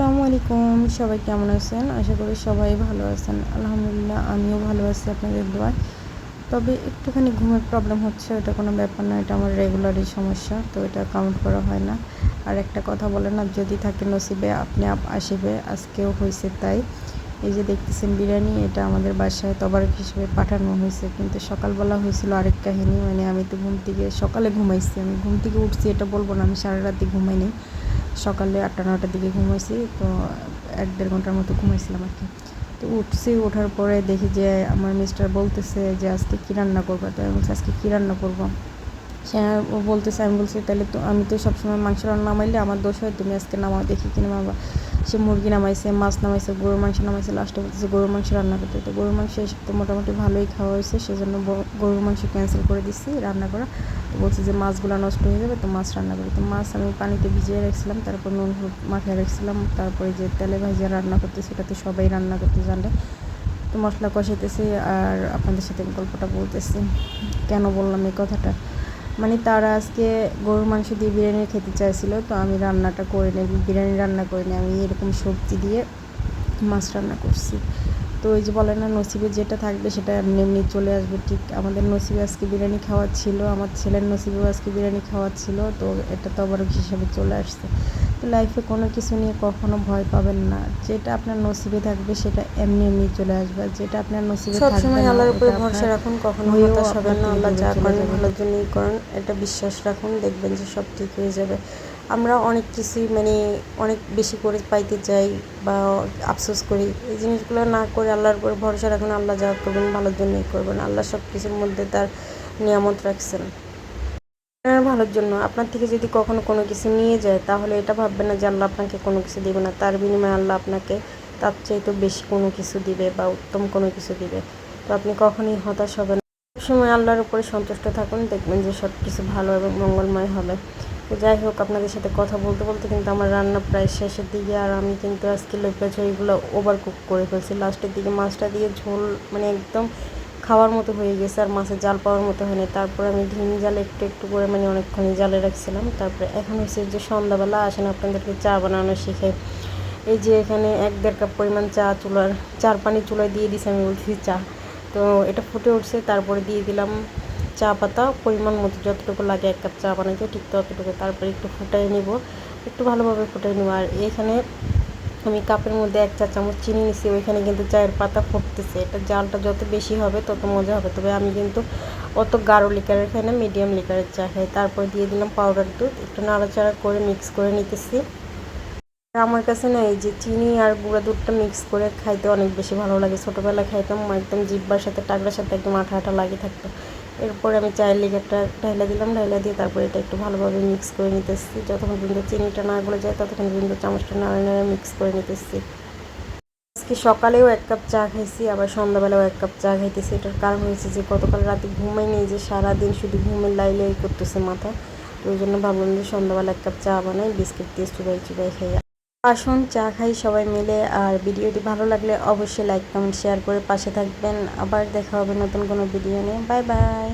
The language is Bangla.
আসসালামু আলাইকুম, সবাই কেমন আছেন? আশা করি সবাই ভালো আছেন। আলহামদুলিল্লাহ, আমিও ভালো আছি আপনাদের দোয়ায়। তবে একটুখানি ঘুমের প্রবলেম হচ্ছে এটা কোনো ব্যাপার না, এটা আমার রেগুলারই সমস্যা, তো এটা কাউন্ট করা হয় না। আর একটা কথা বলে না, যদি থাকে নসিবে, আপনি আপ আসিবে, আজকেও হয়েছে তাই। এই যে দেখতেছেন বিরিয়ানি, এটা আমাদের বাসায় তবারক হিসেবে পাঠানো হয়েছে কিন্তু সকালবেলা হয়েছিল আরেক কাহিনী মানে আমি তো ঘুম থেকে, সকালে ঘুমাইছি, আমি ঘুম থেকে উঠছি, এটা বলব না, আমি সারা রাতে ঘুমাইনি সকালে আটটা নটার দিকে ঘুমাইছি, তো এক দেড় ঘণ্টার মতো ঘুমাইছিলাম আর কি। তো উঠছি ওঠার পরে দেখি যে আমার মিস্টার বলতেছে যে, আজকে কী রান্না করব? তো আমি বলছি, আজকে কী রান্না করব? সে ও বলতেছে, আমি বলছি, তাহলে তো, আমি তো সবসময় মাংস রান্না নামাইলে আমার দোষ হয়, তুমি আজকে নামাও, দেখি কি নামাবা। সে মুরগি নামাইছে, মাছ নামাইছে, গরুর মাংস নামাইছে লাস্টে বলতেছে গরুর মাংস রান্না করতে তো গরুর মাংস এসব তো মোটামুটি ভালোই খাওয়া হয়েছে, সেজন্য গরুর মাংস ক্যান্সেল করে দিচ্ছি রান্না করা। তো বলছে যে মাছগুলো নষ্ট হয়ে যাবে, তো মাছ রান্না করি। তো মাছ আমি পানিতে ভিজিয়ে রাখছিলাম, তারপর নুন মাখিয়ে রাখছিলাম, তারপরে যে তেলে ভাজিয়ে রান্না করতে সেটা তো সবাই রান্না করতে জানে। তো মশলা কষাইতেছি, আর আপনাদের সাথে গল্পটা বলতেছি। কেন বললাম এই কথাটা? মানে তারা আজকে গরুর মাংস দিয়ে বিরিয়ানি খেতে চাইছিলো, তো আমি রান্নাটা করে নিই বিরিয়ানি রান্না করে নিই আমি এরকম সবজি দিয়ে মাছ রান্না করছি। তো ওই যে বলে না, নসিবে যেটা থাকবে সেটা এমনি এমনি চলে আসবে। ঠিক আমাদের নসিবে আজকে বিরিয়ানি খাওয়ার ছিল, আমার ছেলের নসিবেও আজকে বিরিয়ানি খাওয়ার ছিল, তো এটা তো আবার হিসাবে চলে আসছে। তো লাইফে কোনো কিছু নিয়ে কখনো ভয় পাবেন না। যেটা আপনার নসিবে থাকবে সেটা এমনি এমনি চলে আসবে। যেটা আপনার নসিবে থাকবে সবসময় আল্লাহর উপরে ভরসা রাখুন কখনো হতাশ হবেন না। আল্লাহ যা করেন। ভালোর জন্যই করেন এটা বিশ্বাস রাখুন দেখবেন যে সব ঠিক হয়ে যাবে। আমরা অনেক কিছুই মানে অনেক বেশি করে পাইতে চাই বা আফসোস করি। এই জিনিসগুলো না করে আল্লাহর উপরে ভরসা রাখুন আল্লাহ যা করবেন ভালোর জন্যই করবেন। আল্লাহ সব কিছুর মধ্যে তার নিয়ামত রাখছেন। ভালোর জন্য। আপনার থেকে যদি কখনো কোনো কিছু নিয়ে যায়, তাহলে এটা ভাববেন না যে আল্লাহ আপনাকে কোনো কিছু দেবে না। তার বিনিময়ে আল্লাহ আপনাকে তার চাইতে বেশি কোনো কিছু দিবে বা উত্তম কোনো কিছু দিবে। তো আপনি কখনোই হতাশ হবেন না। সবসময় আল্লাহর উপরে সন্তুষ্ট থাকুন, দেখবেন যে সব কিছু ভালো এবং মঙ্গলময় হবে। তো যাই হোক, আপনাদের সাথে কথা বলতে বলতে কিন্তু আমার রান্না প্রায় শেষের দিকে আর আমি কিন্তু আজকে লোপে ঝড়িগুলো ওভার কুক করে ফেলছি। লাস্টের দিকে মাছটা দিয়ে ঝোল মানে একদম খাওয়ার মতো হয়ে গেছে আর মাছের জাল পাওয়ার মতো হয়নি। তারপরে আমি ধিম জালে একটু একটু করে মানে অনেকক্ষণ জালে রাখছিলাম। তারপরে এখন হচ্ছে যে সন্ধ্যাবেলা আসেন আপনাদেরকে চা বানানো শিখে। এই যে এখানে এক দেড় কাপ পরিমাণ চা চুলার, চার পানি চুলায় দিয়ে দিছি আমি বলছি চা। তো এটা ফুটে উঠছে, তারপরে দিয়ে দিলাম চা পাতা। পরিমাণ মতো যতটুকু লাগে এক কাপ চা বানাইতে, ঠিক ততটুকু। তারপরে একটু ফুটাই নিব, একটু ভালোভাবে ফুটাই নিব। আর এখানে আমি কাপের মধ্যে এক চা চামচ চিনি নিছি, ওইখানে কিন্তু চায়ের পাতা ফুটতেছে। এটা জালটা যত বেশি হবে, তত মজা হবে। তবে আমি কিন্তু অত গাঢ় লিকারের খাই না মিডিয়াম লিকারের চা খাই। তারপর দিয়ে দিলাম পাউডার দুধ। একটু নাড়াচাড়া করে মিক্স করে নিতেছি। আমার কাছে না এই যে চিনি আর গুঁড়া দুধটা মিক্স করে খাইতে অনেক বেশি ভালো লাগে। ছোটোবেলায় খাইতাম, একদম জিব্বার সাথে টাকরার সাথে একদম আঠা আঠা লাগে থাকতো। এরপরে আমি চায়ের লিগারটা ঢাইলা দিলাম, ঢাইলা দিয়ে তারপরে এটা একটু ভালোভাবে মিক্স করে নিতেছি। যতক্ষণ পর্যন্ত চিনিটা না গলে যায়, ততক্ষণ পর্যন্ত চামচটা নাড়া নাড়া মিক্স করে নিতেছি। আজকে সকালেও এক কাপ চা খাইছি, আবার সন্ধ্যাবেলাও এক কাপ চা খাইতেছি। এটার কারণ হয়েছে যে, গতকাল রাতে ঘুমাই নেই যে, সারাদিন শুধু ঘুমের লাই লাই করতেছে মাথা। তো ওই জন্য ভাবলাম যে, সন্ধ্যাবেলা এক কাপ চা বানাই, বিস্কিট দিয়ে চুবাই চুবাই খাই। আসুন, চা খাই সবাই মিলে। আর ভিডিওটি ভালো লাগলে অবশ্যই লাইক কমেন্ট শেয়ার করে পাশে থাকবেন। আবার দেখা হবে নতুন কোনো ভিডিও নিয়ে। Bye bye